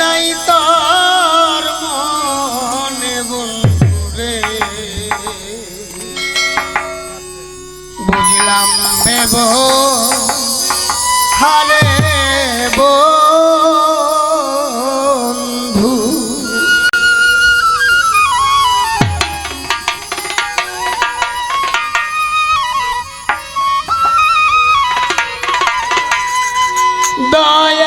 নাই তোর মনে বন্ধুরে। বুঝলাম বেব হারে বন্ধু দয়া